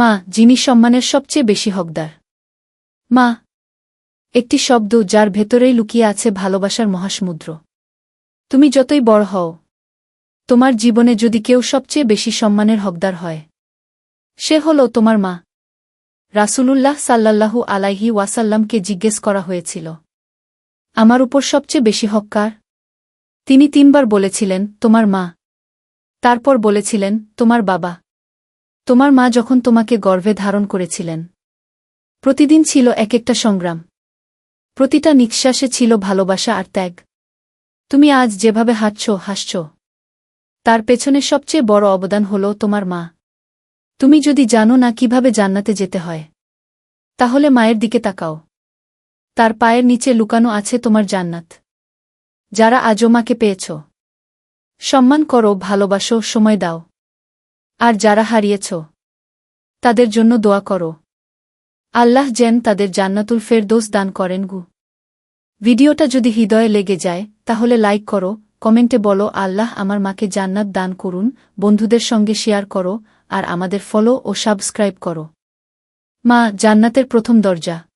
মা, যিনি সম্মানের সবচেয়ে বেশি হকদার। মা, একটি শব্দ যার ভেতরেই লুকিয়ে আছে ভালোবাসার মহাসমুদ্র। তুমি যতই বড় হও, তোমার জীবনে যদি কেউ সবচেয়ে বেশি সম্মানের হকদার হয়, সে হল তোমার মা। রাসূলুল্লাহ সাল্লাল্লাহু আলাইহি ওয়াসাল্লামকে জিজ্ঞেস করা হয়েছিল, আমার উপর সবচেয়ে বেশি হক্কার তিনি তিনবার বলেছিলেন, তোমার মা। তারপর বলেছিলেন, তোমার বাবা। তোমার মা যখন তোমাকে গর্ভে ধারণ করেছিলেন। প্রতিদিন ছিল এক একটা সংগ্রাম। প্রতিটা নিঃশ্বাসে ছিল ভালোবাসা আর ত্যাগ। তুমি আজ যেভাবে হাঁটছ, হাসছ। তার পেছনে সবচেয়ে বড় অবদান হল তোমার মা। তুমি যদি জানো না কীভাবে জান্নাতে যেতে হয়, তাহলে মায়ের দিকে তাকাও। তার পায়ের নিচে লুকানো আছে তোমার জান্নাত। যারা আজও মাকে পেয়েছ। সম্মান করো, ভালোবাসো, সময় দাও। আর যারা হারিয়েছ, তাদের জন্য দোয়া করো। আল্লাহ যেন তাদের জান্নাতুল ফেরদৌস দান করেন গু। ভিডিওটা যদি হৃদয়ে লেগে যায়, তাহলে লাইক করো, কমেন্টে বলো, আল্লাহ আমার মাকে জান্নাত দান করুন, বন্ধুদের সঙ্গে শেয়ার করো, আর আমাদের ফলো ও সাবস্ক্রাইব করো। মা, জান্নাতের প্রথম দরজা।